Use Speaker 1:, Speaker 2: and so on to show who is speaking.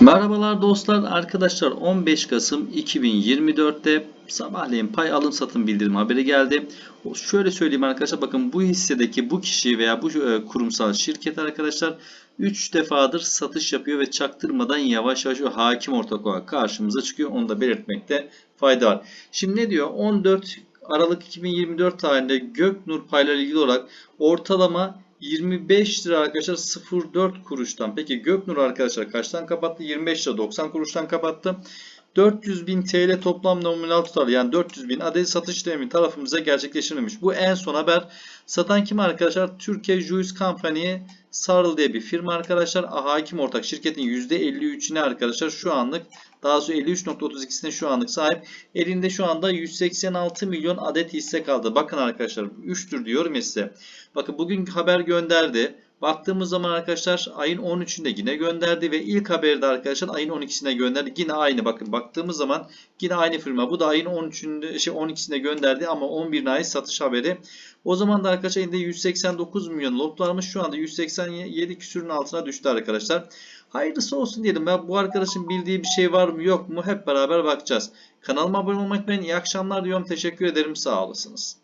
Speaker 1: Merhabalar dostlar, arkadaşlar 15 Kasım 2024'te sabahleyin pay alım satım bildirim haberi geldi. Şöyle söyleyeyim arkadaşlar bakın bu hissedeki bu kişi veya bu e, kurumsal şirket arkadaşlar 3 defadır satış yapıyor ve çaktırmadan yavaş yavaş hakim ortak olarak karşımıza çıkıyor. Onu da belirtmekte fayda var. Şimdi ne diyor? 14 Aralık 2024 tarihinde Göknur paylarıyla ilgili olarak ortalama 25 lira arkadaşlar 0.4 kuruştan. Peki Göknur arkadaşlar kaçtan kapattı? 25 lira 90 kuruştan kapattı. 400 bin TL toplam nominal tutar yani 400 bin adet satış işlemi tarafımıza gerçekleştirilmiş. Bu en son haber. Satan kim arkadaşlar? Türkiye Juice Company Sarıl diye bir firma arkadaşlar. Hakim ortak şirketin %53'üne arkadaşlar şu anlık daha sonra 53.32'sine şu anlık sahip. Elinde şu anda 186 milyon adet hisse kaldı. Bakın arkadaşlar 3'tür diyorum ya size. Bakın bugün haber gönderdi. Baktığımız zaman arkadaşlar ayın 13'ünde yine gönderdi ve ilk haberde arkadaşlar ayın 12'sine gönderdi. Yine aynı bakın baktığımız zaman yine aynı firma. Bu da ayın 13'ünde şey 12'sinde gönderdi ama 11'ine ait satış haberi. O zaman da arkadaşlar elinde 189 milyon lot varmış. Şu anda 187 küsürün altına düştü arkadaşlar. Hayırlısı olsun diyelim. Ben bu arkadaşın bildiği bir şey var mı yok mu hep beraber bakacağız. Kanalıma abone olmayı unutmayın. İyi akşamlar diyorum. Teşekkür ederim. Sağ olasınız.